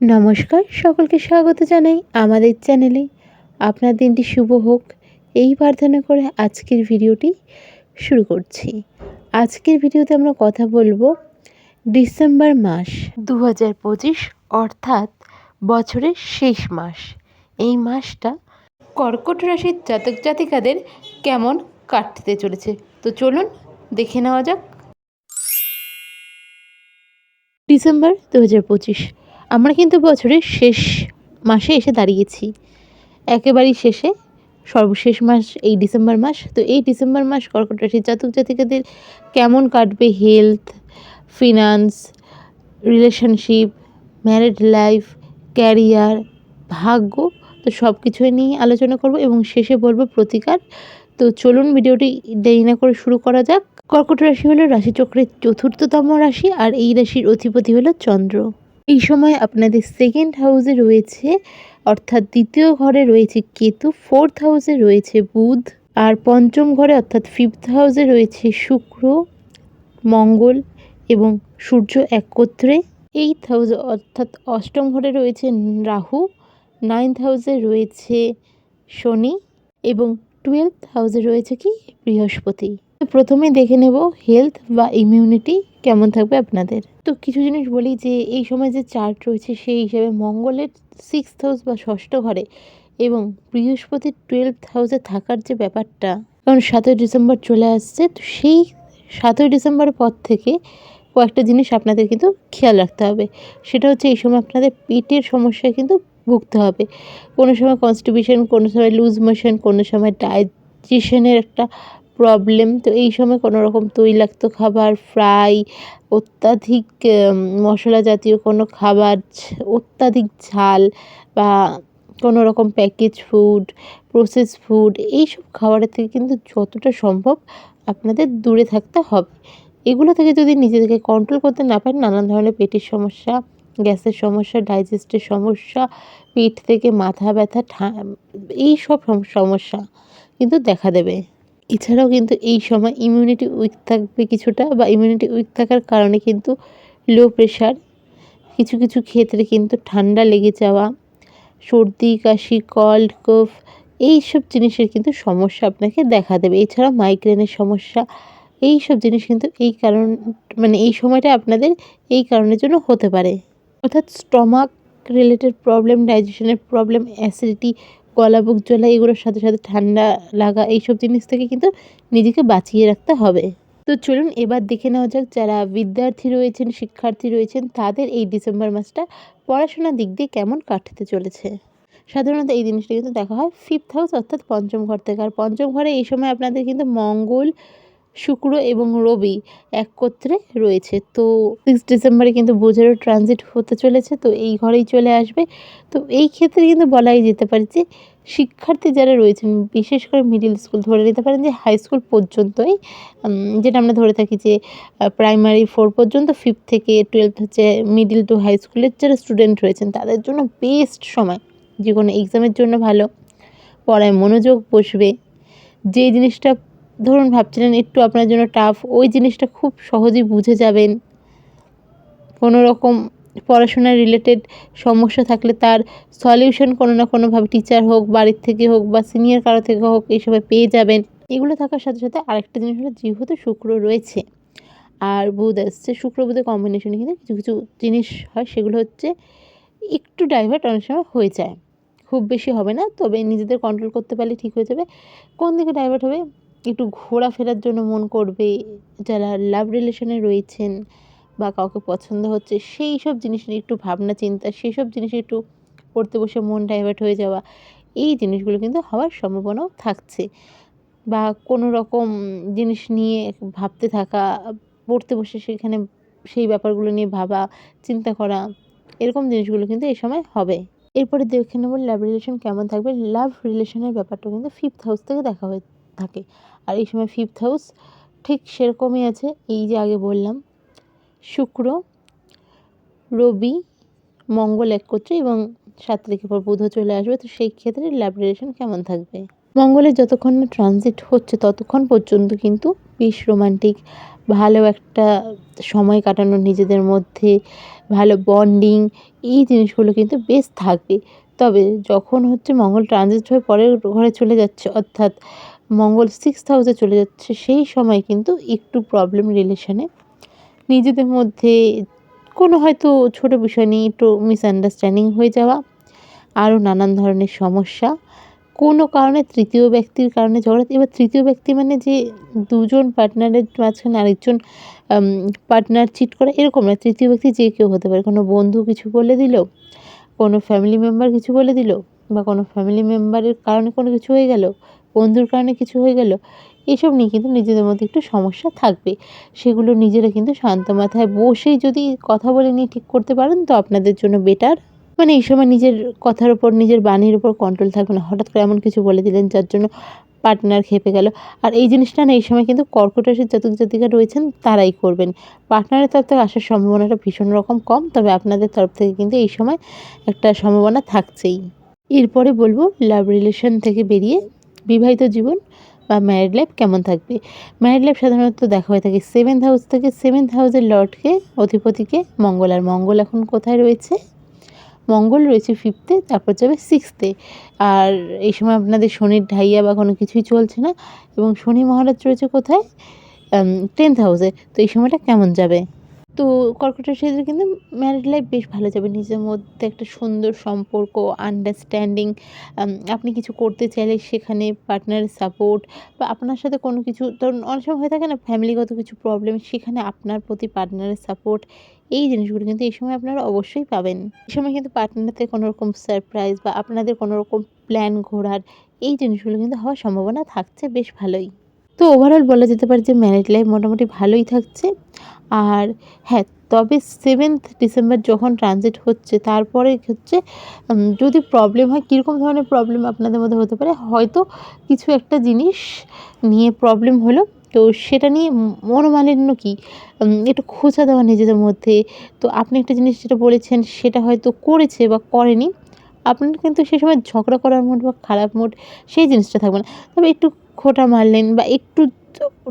নমস্কার, সকলকে স্বাগত জানাই আমাদের চ্যানেলে। আপনার দিনটি শুভ হোক। এই প্রার্থনা করে আজকের ভিডিওটি শুরু করছি। আজকের ভিডিওতে আমরা কথা বলব ডিসেম্বর মাস দু হাজার পঁচিশ, অর্থাৎ বছরের শেষ মাস। এই মাসটা কর্কট রাশির জাতক জাতিকাদের কেমন কাটতে চলেছে? তো চলুন দেখে নেওয়া যাক। ডিসেম্বর দু হাজার পঁচিশ আমরা কিন্তু বছরের শেষ মাসে এসে দাঁড়িয়েছি। একেবারেই শেষে, সর্বশেষ মাস এই ডিসেম্বর মাস। তো এই ডিসেম্বর মাস কর্কট রাশির জাতক জাতিকাদের কেমন কাটবে? Health finance relationship married life career ভাগ্য, তো সব কিছুই নিয়ে আলোচনা করব এবং শেষে বলব প্রতিকার। তো চলুন ভিডিওটি দেরি না করে শুরু করা যাক। কর্কট রাশি হলো রাশিচক্রের চতুর্থতম রাশি আর এই রাশির অধিপতি হলো চন্দ্র। এই সময় আপনাদের সেকেন্ড হাউসে রয়েছে, অর্থাৎ দ্বিতীয় ঘরে রয়েছে কেতু ফোর্থ হাউসে রয়েছে বুধ, আর পঞ্চম ঘরে অর্থাৎ ফিফথ হাউসে রয়েছে শুক্র, মঙ্গল এবং সূর্য একত্রে। এইথ হাউসে অর্থাৎ অষ্টম ঘরে রয়েছে রাহু নাইন্থ হাউসে রয়েছে শনি এবং টুয়েলথ হাউসে রয়েছে কি বৃহস্পতি। তো প্রথমে দেখে নেব হেলথ বা ইমিউনিটি কেমন থাকবে আপনাদের। তো কিছু জিনিস বলি যে, এই সময় যে চার্ট রয়েছে সেই হিসাবে মঙ্গলের সিক্স হাউস বা ষষ্ঠ ঘরে এবং বৃহস্পতির টুয়েলভ হাউসে থাকার যে ব্যাপারটা, কারণ সাতই ডিসেম্বর চলে আসছে, তো সেই সাতই ডিসেম্বরের পর থেকে কয়েকটা জিনিস আপনাদের কিন্তু খেয়াল রাখতে হবে। সেটা হচ্ছে এই সময় আপনাদের পেটের সমস্যায় কিন্তু ভুগতে হবে। কোনো সময় কনস্টিবিউশন কোনো সময় লুজ মোশন কোনো সময় ডাইজেশনের একটা প্রবলেম তো এই সময় কোনো রকম তৈলাক্ত খাবার ফ্রাই অত্যাধিক মশলা জাতীয় কোনো খাবার অত্যাধিক ঝাল বা কোনো রকম প্যাকেজ ফুড প্রসেস ফুড এইসব খাবারের থেকে কিন্তু যতটা সম্ভব আপনাদের দূরে থাকতে হবে। এগুলো থেকে যদি নিজেদেরকে কন্ট্রোল করতে না পারেন, নানান ধরনের পেটের সমস্যা, গ্যাসের সমস্যা ডাইজেস্টের সমস্যা, পেট থেকে মাথা ব্যথা এই সব সমস্যা কিন্তু দেখা দেবে। এছাড়াও কিন্তু এই সময় ইমিউনিটি উইক থাকবে কিছুটা বা ইমিউনিটি উইক থাকার কারণে কিন্তু লো প্রেশার কিছু কিছু ক্ষেত্রে কিন্তু ঠান্ডা লেগে যাওয়া, সর্দি, কাশি কল্ড কফ এই সব জিনিসের কিন্তু সমস্যা আপনাকে দেখা দেবে। এছাড়াও মাইগ্রেনের সমস্যা এই সব জিনিস কিন্তু এই কারণ মানে এই সময়টা আপনাদের এই কারণের জন্য হতে পারে। অর্থাৎ স্টমাক রিলেটেড প্রবলেম ডাইজেশনের প্রবলেম অ্যাসিডিটি গলা, বুক জ্বলা, এগুলোর সাথে সাথে ঠান্ডা লাগা, এইসব জিনিস থেকে কিন্তু নিজেকে বাঁচিয়ে রাখতে হবে। তো চলুন এবার দেখে নেওয়া যাক যারা বিদ্যার্থী রয়েছেন, শিক্ষার্থী রয়েছেন, তাদের এই ডিসেম্বর মাসটা পড়াশোনার দিক দিয়ে কেমন কাটতে চলেছে। সাধারণত এই জিনিসটা কিন্তু দেখা হয় ফিফথ হাউস অর্থাৎ পঞ্চম ঘর থেকে। আর পঞ্চম ঘরে এই সময় আপনাদের কিন্তু মঙ্গল শুক্র এবং রবি একত্রে রয়েছে। তো সিক্স ডিসেম্বরে কিন্তু বোঝারও ট্রানজিট হতে চলেছে, তো এই ঘরেই চলে আসবে। তো এই ক্ষেত্রে কিন্তু বলাই যেতে পারে যে শিক্ষার্থী যারা রয়েছেন, বিশেষ করে মিডিল স্কুল ধরে নিতে পারেন যে হাই স্কুল পর্যন্তই যেটা আমরা ধরে থাকি যে প্রাইমারি ফোর পর্যন্ত ফিফথ থেকে টুয়েলভ হচ্ছে মিডিল টু হাই স্কুলের যারা স্টুডেন্ট রয়েছেন, তাদের জন্য বেস্ট সময়। যে কোনো এক্সামের জন্য ভালো, পড়ায় মনোযোগ বসবে, যে জিনিসটা ধরুন ভাবছিলেন একটু আপনার জন্য টাফ ওই জিনিসটা খুব সহজেই বুঝে যাবেন। কোনো রকম পড়াশোনার রিলেটেড সমস্যা থাকলে তার সলিউশন কোনো না কোনোভাবে টিচার হোক, বাড়ির থেকে হোক বা সিনিয়র কারও থেকে হোক এই সময় পেয়ে যাবেন। এগুলো থাকার সাথে সাথে আরেকটা জিনিস হলো যেহেতু শুক্র রয়েছে, আর বুধ আসছে, শুক্র বুধের কম্বিনেশনে কিন্তু কিছু কিছু জিনিস হয়, সেগুলো হচ্ছে একটু ডাইভার্ট অনেক সময় হয়ে যায়। খুব বেশি হবে না, তবে নিজেদের কন্ট্রোল করতে পারলে ঠিক হয়ে যাবে। কোন দিকে ডাইভার্ট হবে? একটু ঘোরাফেরার জন্য মন করবে, যারা লাভ রিলেশনে রয়েছেন বা কাউকে পছন্দ হচ্ছে, সেই সব জিনিস নিয়ে একটু ভাবনা চিন্তা, সেই সব জিনিস একটু পড়তে বসে মন ডাইভার্ট হয়ে যাওয়া, এই জিনিসগুলো কিন্তু হওয়ার সম্ভাবনাও থাকছে। বা কোনো রকম জিনিস নিয়ে ভাবতে থাকা, পড়তে বসে সেখানে সেই ব্যাপারগুলো নিয়ে ভাবা, চিন্তা করা, এরকম জিনিসগুলো কিন্তু এই সময় হবে। এরপরে দেখে নেব লাভ রিলেশন কেমন থাকবে। লাভ রিলেশনের ব্যাপারটা কিন্তু ফিফথ হাউস থেকে দেখা হয়ে থাকে। আর এই সময় ফিফথ হাউস ঠিক সেরকমই আছে, এই যে আগে বললাম। শুক্র, রবি, মঙ্গল একত্রে এবং সাত তারিখের পর বুধ চলে আসবে, তো সেই ক্ষেত্রে ল্যাব রিলেশন কেমন থাকবে? মঙ্গলের যতক্ষণ না ট্রানজিট হচ্ছে ততক্ষণ পর্যন্ত কিন্তু বেশ রোমান্টিক ভালো একটা সময় কাটানো নিজেদের মধ্যে, ভালো বন্ডিং এই জিনিসগুলো কিন্তু বেশ থাকবে। তবে যখন হচ্ছে মঙ্গল ট্রানজিট হয়ে পরের ঘরে চলে যাচ্ছে, অর্থাৎ মঙ্গল সিক্সথ হাউসে চলে যাচ্ছে, সেই সময় কিন্তু একটু প্রবলেম রিলেশনে নিজেদের মধ্যে কোনো হয়তো ছোট বিষয় নিয়ে একটু মিসআন্ডারস্ট্যান্ডিং হয়ে যাওয়া, আরও নানান ধরনের সমস্যা। কোনো কারণে তৃতীয় ব্যক্তির কারণে ঝগড়া, এবার তৃতীয় ব্যক্তি মানে যে দুজন পার্টনারের মাঝখানে আরেকজন পার্টনার চিট করে, এরকম না। তৃতীয় ব্যক্তি যে কেউ হতে পারে। কোনো বন্ধু কিছু বলে দিল কোনো ফ্যামিলি মেম্বার কিছু বলে দিল? বা কোনো ফ্যামিলি মেম্বারের কারণে কোনো কিছু হয়ে গেল? বন্ধুর কারণে কিছু হয়ে গেল? এসব নিয়ে কিন্তু নিজেদের মধ্যে একটু সমস্যা থাকবে। সেগুলো নিজেরা কিন্তু শান্ত মাথায় বসেই যদি কথা বলে নিয়ে ঠিক করতে পারেন, তো আপনাদের জন্য বেটার মানে এই সময় নিজের কথার ওপর নিজের বাণীর ওপর কন্ট্রোল থাকবে না। হঠাৎ করে এমন কিছু বলে দিলেন, যার জন্য পার্টনার খেপে গেল। আর এই জিনিসটা না, এই সময় কিন্তু কর্কট রাশির জাতক জাতিকা রয়েছেন, তারাই করবেন। পার্টনারের তরফ থেকে আসার সম্ভাবনাটা ভীষণ রকম কম, তবে আপনাদের তরফ থেকে কিন্তু এই সময় একটা সম্ভাবনা থাকছেই। এরপরে বলব লাভ রিলেশন থেকে বেরিয়ে বিবাহিত জীবন বা ম্যারিড লাইফ কেমন থাকবে? ম্যারিড লাইফ সাধারণত দেখা হয়ে থাকে সেভেন্থ হাউস থেকে সেভেন্থ হাউসের লর্ডকে অধিপতিকে, মঙ্গল। আর মঙ্গল এখন কোথায় রয়েছে? মঙ্গল রয়েছে ফিফথে তারপর যাবে সিক্সথে আর এই সময় আপনাদের শনির ঢাইয়া বা কোনো কিছুই চলছে না। এবং শনি মহারাজ রয়েছে কোথায়? টেন্থ হাউসে তো এই সময়টা কেমন যাবে? তো কর্কট রাশিদের কিন্তু ম্যারিড লাইফ বেশ ভালো যাবে। নিজের মধ্যে একটা সুন্দর সম্পর্ক আন্ডারস্ট্যান্ডিং আপনি কিছু করতে চাইলে সেখানে পার্টনারের সাপোর্ট বা আপনার সাথে কোনো কিছু, ধরুন অনেক সময় হয়ে থাকে না ফ্যামিলিগত কিছু প্রবলেম সেখানে আপনার প্রতি পার্টনারের সাপোর্ট এই জিনিসগুলো কিন্তু এই সময় আপনারা অবশ্যই পাবেন। এই সময় কিন্তু পার্টনারতে কোনো রকম সারপ্রাইজ বা আপনাদের কোনো রকম প্ল্যান ঘোরার, এই জিনিসগুলো কিন্তু হওয়ার সম্ভাবনা থাকছে বেশ ভালোই। তো ওভারঅল বলা যেতে পারে যে ম্যারিড লাইফ মোটামুটি ভালোই থাকছে। আর হ্যাঁ তবে সেভেন্থ ডিসেম্বর যখন ট্রানজিট হচ্ছে, তারপরে হচ্ছে যদি প্রবলেম হয়, কীরকম ধরনের প্রবলেম আপনাদের মধ্যে হতে পারে, হয়তো কিছু একটা জিনিস নিয়ে প্রবলেম হলো। তো সেটা নিয়ে মনোমালিন্য কী? একটু খোঁচা দেওয়া নিজেদের মধ্যে। তো আপনি একটা জিনিস যেটা বলেছেন, সেটা হয়তো করেছে বা করেনি। আপনার কিন্তু সে সময় ঝগড়া করার মুড বা খারাপ মুড, সেই জিনিসটা থাকবে না। তবে একটু খোঁটা মারলেন বা একটু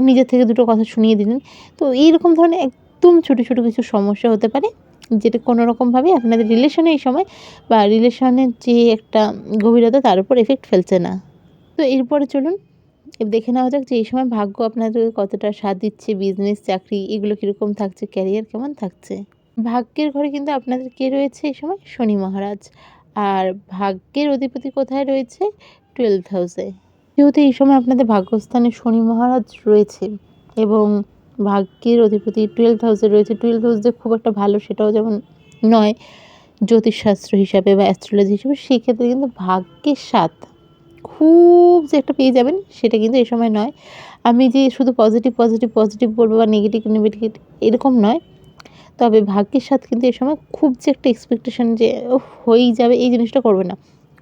নিজের থেকে দুটো কথা শুনিয়ে দিলেন। তো এইরকম ধরনের একদম ছোটো ছোটো কিছু সমস্যা হতে পারে, যেটা কোনো রকমভাবে আপনাদের রিলেশনে এই সময় বা রিলেশনের যে একটা গভীরতা তার উপর এফেক্ট ফেলছে না। তো এরপরে চলুন, দেখে নেওয়া যাক যে এই সময় ভাগ্য আপনাদের কতটা সাথ দিচ্ছে বিজনেস চাকরি, এগুলো কীরকম থাকছে ক্যারিয়ার কেমন থাকছে? ভাগ্যের ঘরে কিন্তু আপনাদের কে রয়েছে এই সময়? শনি মহারাজ। আর ভাগ্যের অধিপতি কোথায় রয়েছে? টুয়েলভ হাউসে যেহেতু এই সময় আপনাদের ভাগ্যস্থানে শনি মহারাজ রয়েছে এবং ভাগ্যের অধিপতি টুয়েলভ হাউসে রয়েছে টুয়েলভ হাউস যে খুব একটা ভালো সেটাও যেমন নয় জ্যোতিষশাস্ত্র হিসাবে বা অ্যাস্ট্রোলজি হিসাবে, সেক্ষেত্রে কিন্তু ভাগ্যের সাথ খুব যে একটা পেয়ে যাবেন সেটা কিন্তু এই সময় নয়। আমি যে শুধু পজিটিভ পজিটিভ পজিটিভ বলব বা নেগেটিভ নেগেটিভ এরকম নয়, তবে ভাগ্যের সাথে কিন্তু এই সময় খুব যে একটা এক্সপেকটেশন যে হয়েই যাবে, এই জিনিসটা করবে না।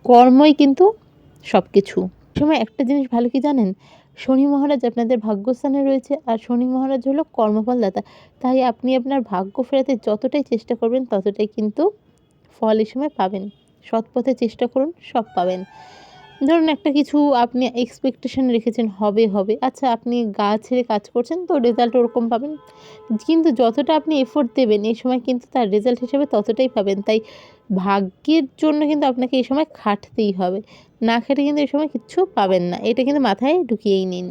কর্মই কিন্তু সব কিছু সময় একটা জিনিস ভালো কি জানেন? শনি মহারাজ আপনাদের ভাগ্যস্থানে রয়েছে আর শনি মহারাজ হলো কর্মফলদাতা। তাই আপনি আপনার ভাগ্য ফেরাতে যতটাই চেষ্টা করবেন ততটাই কিন্তু ফল এই সময় পাবেন। সৎ পথে চেষ্টা করুন, সব পাবেন। ধরুন একটা কিছু আপনি এক্সপেকটেশন রেখেছেন, হবে হবে। আচ্ছা আপনি গা ছেড়ে কাজ করছেন, তো রেজাল্ট ওরকম পাবেন। কিন্তু যতটা আপনি এফোর্ট দেবেন, এই সময় কিন্তু তার রেজাল্ট হিসেবে ততটাই পাবেন। তাই ভাগ্যের জন্য কিন্তু আপনাকে এই সময় খাটতেই হবে। না খেটে কিন্তু এই সময় কিচ্ছু পাবেন না। এটা কিন্তু মাথায় ঢুকিয়েই নিন।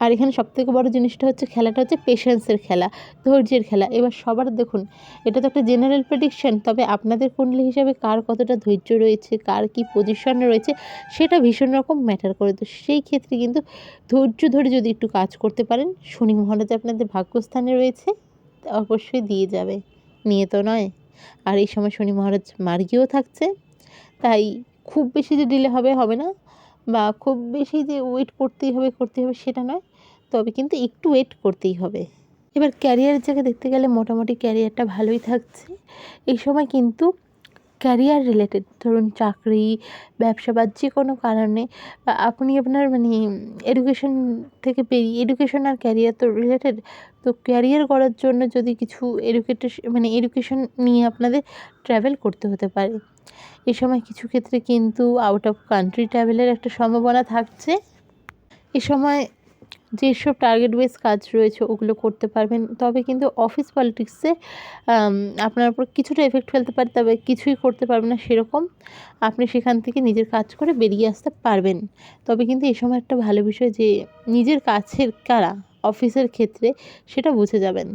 আর এখানে সবথেকে বড় জিনিসটা হচ্ছে খেলাটা হচ্ছে পেশেন্সের খেলা, ধৈর্যের খেলা। এবার সবার দেখুন, এটা তো একটা জেনারেল প্রেডিকশন তবে আপনাদের কুণ্ডলী হিসাবে কার কতটা ধৈর্য রয়েছে, কার কী পজিশনে রয়েছে, সেটা ভীষণ রকম ম্যাটার করে। তো সেই ক্ষেত্রে কিন্তু ধৈর্য ধরে যদি একটু কাজ করতে পারেন, শনি মহারাজ আপনাদের ভাগ্যস্থানে রয়েছে, অবশ্যই দিয়ে যাবে। নিয়ে তো নয়। আর এই সময় শনি মহারাজ মার্গিও থাকছে, তাই খুব বেশি যে ডিলে হবে হবে না, বা খুব বেশি যে ওয়েট করতেই হবে করতেই হবে, সেটা নয়। তবে কিন্তু একটু ওয়েট করতেই হবে। এবার ক্যারিয়ারের জায়গায় দেখতে গেলে মোটামুটি ক্যারিয়ারটা ভালোই থাকছে। এই সময় কিন্তু ক্যারিয়ার রিলেটেড ধরুন চাকরি, ব্যবসা বা যে কোনো কারণে বা আপনি আপনার মানে এডুকেশন থেকে বেরিয়ে এডুকেশন আর ক্যারিয়ার তো রিলেটেড তো ক্যারিয়ার করার জন্য যদি কিছু এডুকেটেশ মানে এডুকেশন নিয়ে আপনাদের ট্রাভেল করতে হতে পারে। এ সময় কিছু ক্ষেত্রে কিন্তু আউট অফ কান্ট্রি ট্রাভেলের একটা সম্ভাবনা থাকছে। এ সময় যেসব টার্গেট বেস কাজ রয়েছে ওগুলো করতে পারবেন। তবে কিন্তু অফিস পলিটিক্সে আপনার উপর কিছুটা এফেক্ট ফেলতে পারে, তবে কিছুই করতে পারবেন না সেরকম। আপনি সেখান থেকে নিজের কাজ করে বেরিয়ে আসতে পারবেন। তবে কিন্তু এ সময় একটা ভালো বিষয় যে, নিজের কাছের কারা অফিসের ক্ষেত্রে সেটা বুঝে যাবেন।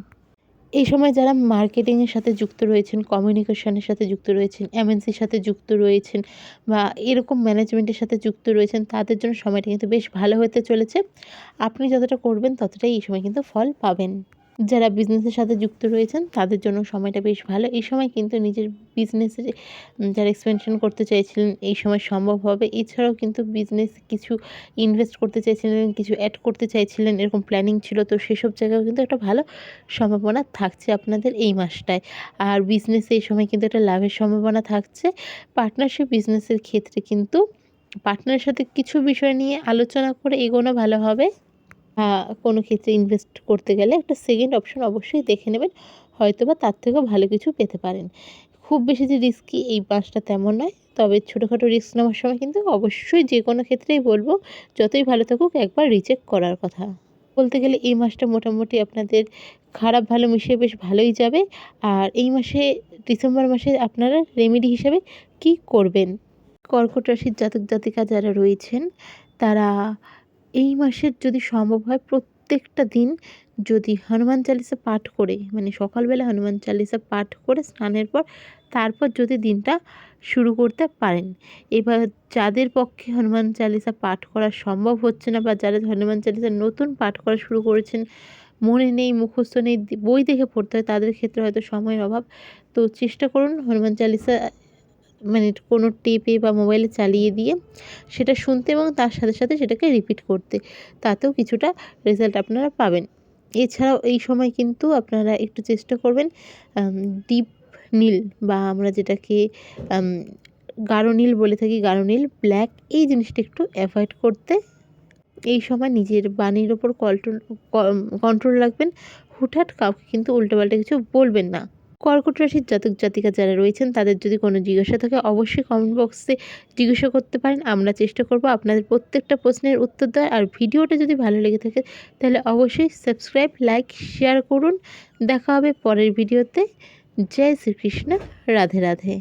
এই সময় যারা মার্কেটিংয়ের সাথে যুক্ত রয়েছেন কমিউনিকেশনের সাথে যুক্ত রয়েছেন এমএনসির সাথে যুক্ত রয়েছেন বা এরকম ম্যানেজমেন্টের সাথে যুক্ত রয়েছেন, তাদের জন্য সময়টা কিন্তু বেশ ভালো হতে চলেছে। আপনি যতটা করবেন, ততটাই এই সময় কিন্তু ফল পাবেন। যারা বিজনেসের সাথে যুক্ত রয়েছেন, তাদের জন্য সময়টা বেশ ভালো। এই সময় কিন্তু নিজের বিজনেসের যারা এক্সপেনশন করতে চাইছিলেন এই সময় সম্ভব হবে। এছাড়াও কিন্তু বিজনেস কিছু ইনভেস্ট করতে চাইছিলেন কিছু অ্যাড করতে চাইছিলেন এরকম প্ল্যানিং ছিল। তো সেসব জায়গায় কিন্তু একটা ভালো সম্ভাবনা থাকছে আপনাদের এই মাসটায়। আর বিজনেসে এই সময় কিন্তু একটা লাভের সম্ভাবনা থাকছে। পার্টনারশিপ বিজনেসের ক্ষেত্রে কিন্তু পার্টনারের সাথে কিছু বিষয় নিয়ে আলোচনা করে এগোনো ভালো হবে। কোনো ক্ষেত্রে ইনভেস্ট করতে গেলে একটা সেকেন্ড অপশন অবশ্যই দেখে নেবেন। হয়তো বা তার থেকেও ভালো কিছু পেতে পারেন। খুব বেশি যে রিস্কি এই মাসটা তেমন নয়। তবে ছোটোখাটো রিস্ক নেওয়ার সময় কিন্তু অবশ্যই যে কোনো ক্ষেত্রেই বলব, যতই ভালো থাকুক একবার রিচেক করার কথা। বলতে গেলে এই মাসটা মোটামুটি আপনাদের খারাপ ভালো মিশিয়ে বেশ ভালোই যাবে। আর এই মাসে, ডিসেম্বর মাসে আপনারা রেমেডি হিসাবে কি করবেন? কর্কট রাশির জাতক জাতিকা যারা রয়েছেন, তারা এই মাসের যদি সম্ভব হয় প্রত্যেকটা দিন যদি হনুমান চালিসা পাঠ করে মানে সকালবেলা হনুমান চালিসা পাঠ করে স্নানের পর তারপর যদি দিনটা শুরু করতে পারেন। এবার যাদের পক্ষে হনুমান চালিসা পাঠ করা সম্ভব হচ্ছে না বা যারা হনুমান চালিসা নতুন পাঠ করা শুরু করেছেন, মনে নেই, মুখস্থ নেই, বই দেখে পড়তে হয়, তাদের ক্ষেত্রে হয়তো সময়ের অভাব। তো চেষ্টা করুন হনুমান চালিসা মানে কোনো টেপে বা মোবাইলে চালিয়ে দিয়ে সেটা শুনতে এবং তার সাথে সাথে সেটাকে রিপিট করতে। তাতেও কিছুটা রেজাল্ট আপনারা পাবেন। এছাড়াও এই সময় কিন্তু আপনারা একটু চেষ্টা করবেন ডিপ নীল বা আমরা যেটাকে গাঢ় নীল বলে থাকি, গাঢ় নীল ব্ল্যাক এই জিনিসটা একটু অ্যাভয়েড করতে। এই সময় নিজের বাণীর ওপর কন্ট্রোল কন্ট্রোল রাখবেন। হুটহাট কাউকে কিন্তু উল্টোপাল্টা কিছু বলবেন না। কর্কট রাশির জাতক জাতিকা যারা রয়েছেন, তাদের যদি কোনো জিজ্ঞাসা থাকে, অবশ্যই কমেন্ট বক্সে জিজ্ঞাসা করতে পারেন। আমরা চেষ্টা করব আপনাদের প্রত্যেকটা প্রশ্নের উত্তর দেওয়ার। আর ভিডিওটা যদি ভালো লেগে থাকে, তাহলে অবশ্যই সাবস্ক্রাইব লাইক শেয়ার করুন। দেখা হবে পরের ভিডিওতে। জয় শ্রীকৃষ্ণ। রাধে রাধে।